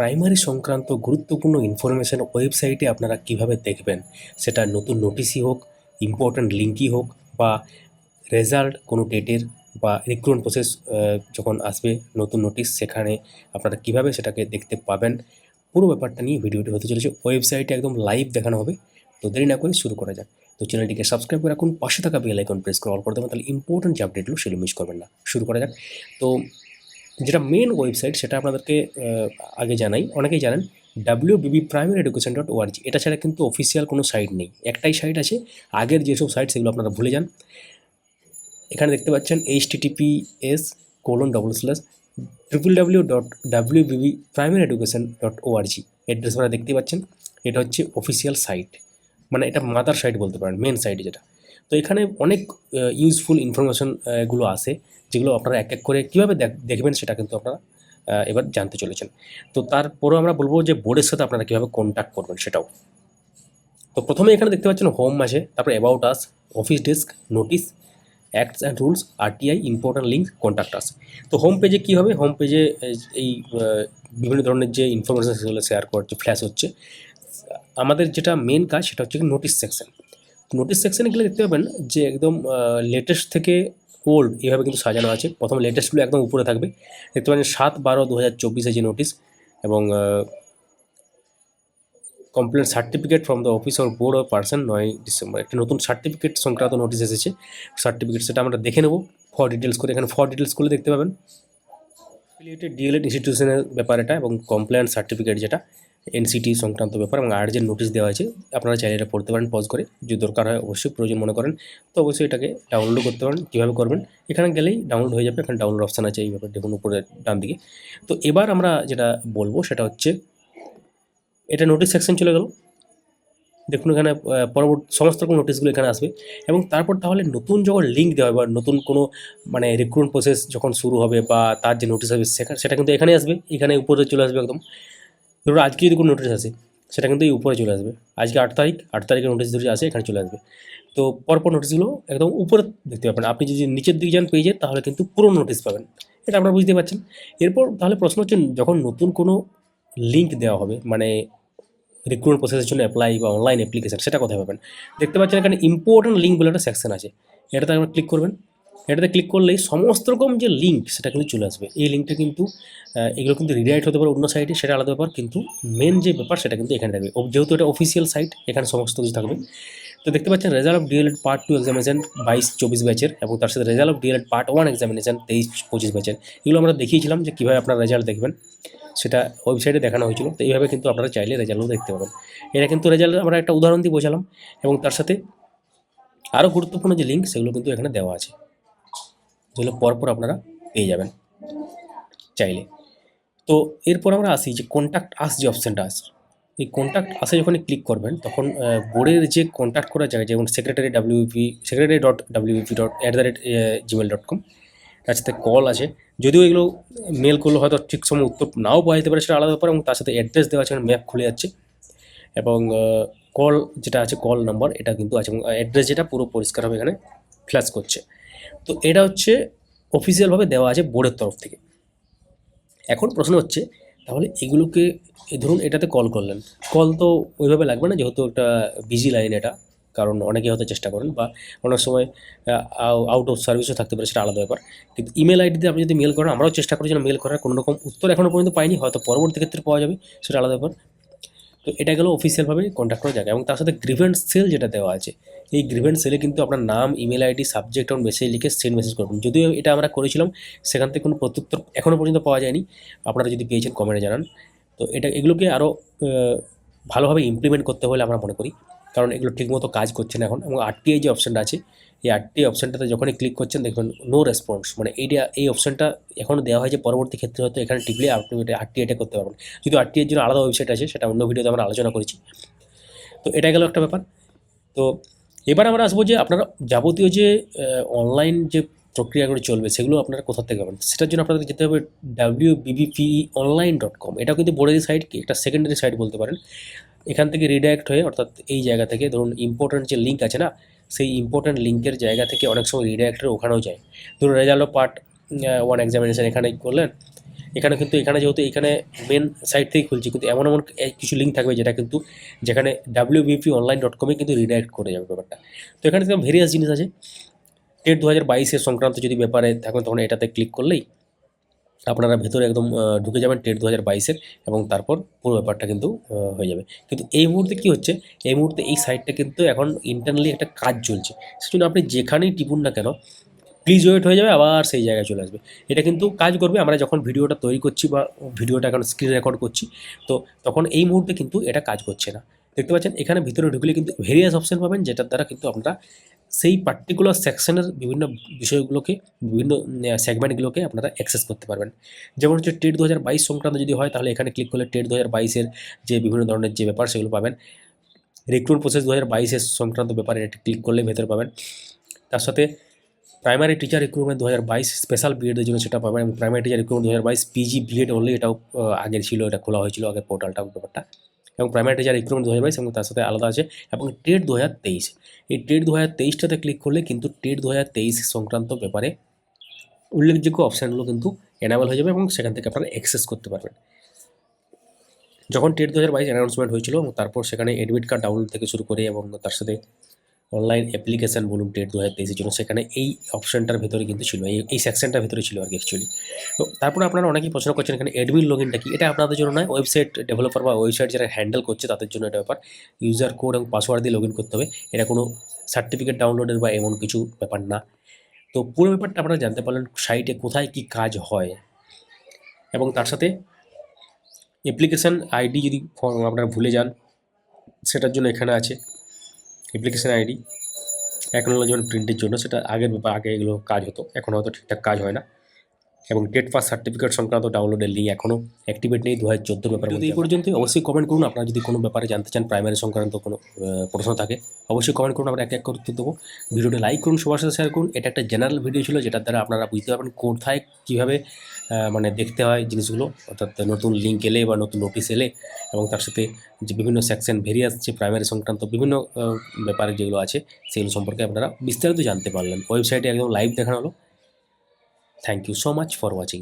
Primary সংক্রান্ত গুরুত্বপূর্ণ information ওয়েবসাইটে আপনারা কীভাবে দেখবেন? সেটা নতুন নোটিশই হোক ইম্পর্ট্যান্ট লিঙ্কই হোক বা রেজাল্ট কোনো ডেটের বা রিক্রুটমেন্ট প্রসেস যখন আসবে, নতুন নোটিশ সেখানে আপনারা কীভাবে সেটাকে দেখতে পাবেন? পুরো ব্যাপারটা নিয়ে ভিডিওটি হতে চলেছে। ওয়েবসাইটে একদম লাইভ দেখানো হবে। তো দেরি না করে শুরু করা যাক। তো চ্যানেলটিকে সাবস্ক্রাইব করে রাখুন। পাশে থাকা বেল আইকন প্রেস করে অল করে দেবেন। তাহলে ইম্পর্টেন্ট যে আপডেটগুলো সেগুলো মিস করবেন না। শুরু করা যাক। তো যেটা মেন ওয়েবসাইট সেটা আপনাদেরকে আগে জানাই। অনেকেই জানেন W BB primary education dot ORG এটা ছাড়া কিন্তু অফিসিয়াল কোনো সাইট নেই। একটাই সাইট আছে। আগের যেসব সাইট সেগুলো আপনারা ভুলে যান। এখানে দেখতে পাচ্ছেন H TTP S colon double slash triple W dot W BB primary education dot ORG address আপনারা দেখতে পাচ্ছেন। এটা হচ্ছে অফিসিয়াল সাইট মানে এটা মাদার সাইট বলতে পারেন মেন সাইট যেটা। তো এখানে অনেক ইউজফুল ইনফরমেশনগুলো আসে যেগুলো আপনারা এক এক করে কীভাবে দেখ- দেখবেন সেটা কিন্তু আপনারা এবার জানতে চলেছেন। তো তারপরেও আমরা বলব যে বোর্ডের সাথে আপনারা কীভাবে কন্ট্যাক্ট করবেন সেটাও। তো প্রথমে এখানে দেখতে পাচ্ছেন হোম আছে, তারপরে about us office desk notice acts and rules RTI important link contact us তো হোম পেজে কী হবে? হোম পেজে এই বিভিন্ন ধরনের যে ইনফরমেশন সেগুলো শেয়ার করছে ফ্ল্যাশ হচ্ছে, আমাদের যেটা মেন কাজ সেটা হচ্ছে নোটিস সেকশন নোটিস সেকশনে গেলে দেখতে পাবেন যে একদম লেটেস্ট থেকে ওল্ড এভাবে কিন্তু সাজানো আছে। প্রথম লেটেস্টগুলো একদম উপরে থাকবে। দেখতে পাবেন সাত বারো দু হাজার চব্বিশে যে নোটিস এবং complain certificate from the office or board of person নয় ডিসেম্বর। একটা নতুন সার্টিফিকেট সংক্রান্ত নোটিস এসেছে। সার্টিফিকেট সেটা আমরা দেখে নেব। ফর ডিটেলস করে এখানে ফর ডিটেলস করলে দেখতে পাবেন। অ্যাফিলিয়েটেড ডিএলএড ইনস্টিটিউশনের ব্যাপার এটা এবং কমপ্লেন সার্টিফিকেট যেটা এনসিটি সংক্রান্ত ব্যাপার এবং আর যে নোটিশ দেওয়া আছে আপনারা চাইলে এটা পড়তে পারেন পজ করে। যদি দরকার হয়, অবশ্যই প্রয়োজন মনে করেন। তো অবশ্যই এটাকে ডাউনলোড করতে পারেন, কীভাবে করবেন? এখানে গেলেই ডাউনলোড হয়ে যাবে, এখানে ডাউনলোড অপশান আছে এইভাবে দেখুন উপরে ডান দিকে। তো এবার আমরা যেটা বলব, সেটা হচ্ছে, এটা নোটিশ সেকশন চলে গেল। দেখুন এখানে পরবর্তী, সমস্ত রকম নোটিশগুলো এখানে আসবে। এবং তারপর তাহলে নতুন যখন লিঙ্ক দেওয়া হবে বা নতুন কোনো মানে রিক্রুটমেন্ট প্রসেস যখন শুরু হবে বা তার যে নোটিশ হবে সেখানে সেটা কিন্তু এখানে আসবে। এখানে উপরে চলে আসবে একদম। ধরুন আজকে যদি কোনো নোটিশ আসে, সেটা কিন্তু এই উপরে চলে আসবে। আজকে আট তারিখ, আট তারিখের নোটিশ ধরে আসে, এখানে চলে আসবে। তো পরপর নোটিশগুলো একদম উপরে দেখতে পাবেন। আপনি যদি নিচের দিকে যান পেজে তাহলে কিন্তু পুরো নোটিশ পাবেন। এটা আপনারা বুঝতে পারছেন। এরপর তাহলে প্রশ্ন হচ্ছে, যখন নতুন কোনো লিঙ্ক দেওয়া হবে মানে রিক্রুটমেন্ট প্রসেসের জন্য অ্যাপ্লাই বা অনলাইন অ্যাপ্লিকেশান সেটা কোথায় পাবেন? দেখতে পাচ্ছেন এখানে ইম্পর্টেন্ট লিঙ্ক বলে একটা সেকশন আছে। এটাতে আপনারা ক্লিক করবেন। এটাতে ক্লিক করলেই সমস্ত রকম যে লিঙ্ক সেটা কিন্তু চলে আসবে। এই লিঙ্কটা কিন্তু এগুলো কিন্তু রিডাইট হতে পারে অন্য সাইটে সেটা আলাদা ব্যাপার। কিন্তু মেন যে ব্যাপার, সেটা কিন্তু এখানে থাকবে। যেহেতু এটা অফিসিয়াল সাইট এখানে সমস্ত কিছু থাকবে। তো দেখতে পাচ্ছেন result of DElEd part two examination বাইশ চব্বিশ ব্যাচের এবং তার সাথে result of DElEd part one examination তেইশ পঁচিশ ব্যাচের এগুলো আমরা দেখিয়েছিলাম যে কীভাবে আপনারা রেজাল্ট দেখবেন। সেটা ওয়েবসাইটে দেখানো হয়েছিল। তো এইভাবে কিন্তু আপনারা চাইলে রেজাল্টও দেখতে পাবেন। এটা কিন্তু রেজাল্ট আমরা একটা উদাহরণ দিয়ে বোঝালাম এবং তার সাথে আরও গুরুত্বপূর্ণ যে লিঙ্ক সেগুলো কিন্তু এখানে দেওয়া আছে। যেগুলো পরপর আপনারা পেয়ে যাবেন চাইলে। তো এরপর আমরা আসি যে কন্ট্যাক্ট আস যে অপশানটা আছে। এই কন্ট্যাক্ট আসে যখন ক্লিক করবেন, তখন বোর্ডের যে কন্ট্যাক্ট করা যায় যেমন secretary WP secretary dot WP dot at the rate Gmail dot com তার সাথে কল আছে। যদিও এগুলো মেল করলে হয়তো ঠিক সময় উত্তর নাও পাওয়া যেতে পারে, সেটা আলাদা ব্যাপার, এবং তার সাথে অ্যাড্রেস দেওয়া আছে ম্যাপ খুলে যাচ্ছে। এবং কল যেটা আছে কল নাম্বার এটা কিন্তু আছে, এবং অ্যাড্রেস যেটা পুরো পরিষ্কারভাবে এখানে ফ্ল্যাশ করছে। তো এটা হচ্ছে অফিসিয়ালভাবে দেওয়া আছে বোর্ডের তরফ থেকে। এখন প্রশ্ন হচ্ছে তাহলে এগুলোকে ধরুন এটাতে কল করলেন। কল তো ওইভাবে লাগবে না, যেহেতু একটা বিজি লাইন এটা, কারণ অনেকে হয়তো চেষ্টা করেন বা অনেক সময় আউট অফ সার্ভিসও থাকতে পারে, সেটা আলাদা ব্যাপার। কিন্তু ইমেল আইডিতে আপনি যদি মেল করেন, আমরাও চেষ্টা করি যেন মেল করার, কোনো রকম উত্তর এখনও পর্যন্ত পাইনি, হয়তো পরবর্তী ক্ষেত্রে পাওয়া যাবে, সেটা আলাদা ব্যাপার। তো এটা গেল অফিসিয়ালভাবে কন্ট্যাক্ট করা জায়গা এবং তার সাথে গ্রিভেন্স সেল যেটা দেওয়া আছে, এই গ্রিভেন্স সেলে কিন্তু আপনার নাম ইমেল আইডি সাবজেক্ট এবং মেসেজ লিখে সেন্ড মেসেজ করবেন। যদিও এটা আমরা করেছিলাম, সেখান থেকে কোনো প্রত্যুত্তর এখনও পর্যন্ত পাওয়া যায়নি। আপনারা যদি পেয়েছেন কমেন্টে জানান। তো এটা এগুলোকে আরও ভালোভাবে ইমপ্লিমেন্ট করতে হলে আমরা মনে করি। কারণ এগুলো ঠিকমতো কাজ করছে না এখন এবং আরটিআই যে অপশানটা আছে, এই আরটিআই অপশানটাতে যখনই ক্লিক করছেন দেখবেন নো রেসপন্স মানে এইটা এই অপশানটা এখনও দেওয়া হয় যে পরবর্তী ক্ষেত্রে হয়তো এখানে টিপলে আপনি এটা আরটিআইটা করতে পারবেন। যদি আরটিআইয়ের জন্য আলাদা ওয়েবসাইট আছে, সেটা অন্য ভিডিওতে আমরা আলোচনা করেছি। তো এটা গেল একটা ব্যাপার। তো এবার আমরা আসব যে আপনারা যাবতীয় যে অনলাইন যে প্রক্রিয়াগুলো চলবে, সেগুলো আপনারা কোথা থেকে পাবেন? সেটার জন্য আপনাদের যেতে হবে W BBPE online dot com এটাও কিন্তু বোর্ডের সাইট কি? একটা সেকেন্ডারি সাইট বলতে পারেন। এখান থেকে রিডাইরেক্ট হয়ে, অর্থাৎ এই জায়গা থেকে, ধরুন ইম্পর্ট্যান্ট যে লিঙ্ক আছে না, সেই ইম্পর্ট্যান্ট লিঙ্কের জায়গা থেকে অনেক সময় রিডাইরেক্টের ওখানেও যায়। ধরুন রেজাল্ট পার্ট ওয়ান এক্সামিনেশন এখানে করলেন, এখানে কিন্তু এখানে যেহেতু এখানে মেন সাইট থেকেই খুলছি, কিন্তু এমন এমন কিছু লিঙ্ক থাকবে যেটা কিন্তু যেখানে ডাব্লিউবিপি অনলাইন ডট কমে কিন্তু রিডাইরেক্ট করে যাবে ব্যাপারটা। তো এখানে ভেরিয়াস জিনিস আছে। টেট দু হাজার বাইশের সংক্রান্ত যদি ব্যাপারে থাকেন, তখন এটাতে ক্লিক করলেই আপনারা ভেতরে একদম ঢুকে যাবেন টেট দু হাজার বাইশের এবং তারপর পুরো ব্যাপারটা কিন্তু হয়ে যাবে। কিন্তু এই মুহূর্তে কি হচ্ছে, এই মুহূর্তে এই সাইটটা কিন্তু এখন ইন্টারনালি একটা কাজ চলছে। সেজন্য আপনি যেখানেই টিপুন না কেন প্লিজ ওয়েট হয়ে যাবে, আবার সেই জায়গায় চলে আসবে। এটা কিন্তু কাজ করবে, আমরা যখন ভিডিওটা তৈরি করছি বা ভিডিওটা এখন স্ক্রিন রেকর্ড করছি, তো তখন এই মুহূর্তে কিন্তু এটা কাজ করছে না। দেখতে পাচ্ছেন, এখানে ভিতরে ঢুকলে কিন্তু ভেরিয়াস অপশন পাবেন, যেটার দ্বারা কিন্তু আপনারা সেই পার্টিকুলার সেকশনের বিভিন্ন বিষয়গুলোকে, বিভিন্ন সেগমেন্টগুলোকে আপনারা অ্যাক্সেস করতে পারবেন। যেমন হচ্ছে টেট দু হাজার বাইশ সংক্রান্ত যদি হয়, তাহলে এখানে ক্লিক করলে টেট দু হাজার যে বিভিন্ন ধরনের যে ব্যাপার, সেগুলো পাবেন। রিক্রুট প্রসেস দু হাজার সংক্রান্ত ব্যাপারে এটা ক্লিক করলে ভেতরে পাবেন। তার সাথে প্রাইমারি টিচার রিক্রুটমেন্ট দু হাজার বাইশ স্পেশাল বিএডের জন্য সেটা পাবেন। প্রাইমারি টিচার রিক্রুটমেন্ট দু হাজার বাইশ পিজি বিএড অনলি এটাও আগের ছিল, এটা খোলা হয়েছিল, আগের পোর্টালটা ব্যাপারটা। এবং প্রাইমারি টিচার রিক্রুটমেন্ট দু হাজার বাইশ এবং তার সাথে আলাদা আছে এবং টেট দু হাজার তেইশ। এই টেট দু হাজার তেইশটাতে ক্লিক করলে কিন্তু টেট দু হাজার তেইশ সংক্রান্ত ব্যাপারে উল্লেখযোগ্য অপশানগুলো কিন্তু এনাবেল হয়ে যাবে এবং সেখান থেকে আপনারা অ্যাক্সেস করতে পারবেন। যখন টেট দু হাজার বাইশ অ্যানাউন্সমেন্ট হয়েছিল এবং তারপর সেখানে এডমিট কার্ড ডাউনলোড থেকে শুরু করে এবং তার সাথে অনলাইন অ্যাপ্লিকেশান বলুন টেট দু হাজার তেইশের জন্য সেখানে এই অপশানটার ভেতরে কিন্তু ছিল, এই এই সেকশনটার ভেতরে ছিল আর কি অ্যাকচুয়ালি তো তারপরে আপনারা অনেকেই প্রশ্ন করছেন, এখানে অ্যাডমিন লগ ইনটা কি? এটা আপনাদের জন্য নয় ওয়েবসাইট ডেভেলপার বা ওয়েবসাইট যারা হ্যান্ডেল করছে, তাদের জন্য এটা ব্যাপার। ইউজার কোড এবং পাসওয়ার্ড দিয়ে লগ ইন করতে হবে। এটা কোনো সার্টিফিকেট ডাউনলোডের বা এমন কিছু ব্যাপার না। তো পুরো ব্যাপারটা আপনারা জানতে পারলেন সাইটে কোথায় কি কাজ হয়। এবং তার সাথে অ্যাপ্লিকেশান আইডি যদি আপনারা ভুলে যান, সেটার জন্য এখানে আছে। অ্যাপ্লিকেশান আইডি অ্যাকনোলজমেন্ট প্রিন্টের জন্য সেটা আগের ব্যাপার আগে এগুলো কাজ হতো। এখন হয়তো ঠিকঠাক কাজ হয় না। এবং ডেট পাস সার্টিফিকেট সংক্রান্ত ডাউনলোডের লিঙ্ক এখনও অ্যাক্টিভেট নেই দু হাজার চোদ্দ ব্যাপারে যদি এই পর্যন্ত অবশ্যই কমেন্ট করুন। আপনারা যদি কোনো ব্যাপারে জানতে চান প্রাইমারি সংক্রান্ত কোনো প্রশ্ন থাকে অবশ্যই কমেন্ট করুন। আমরা এক এক করে উত্তর দেবো। ভিডিওটা লাইক করুন সবার সাথে শেয়ার করুন। এটা একটা জেনারেল ভিডিও ছিল যেটার দ্বারা আপনারা বুঝতে পারবেন কোথায় কীভাবে মানে দেখতে হয় জিনিসগুলো। অর্থাৎ নতুন লিঙ্ক এলে বা নতুন নোটিস এলে এবং তার সাথে যে বিভিন্ন সেকশন ভেরিয়ে আসছে প্রাইমারি সংক্রান্ত বিভিন্ন ব্যাপারে যেগুলো আছে, সেগুলো সম্পর্কে আপনারা বিস্তারিত জানতে পারলেন। ওয়েবসাইটে একদম লাইভ দেখানো হলো। Thank you so much for watching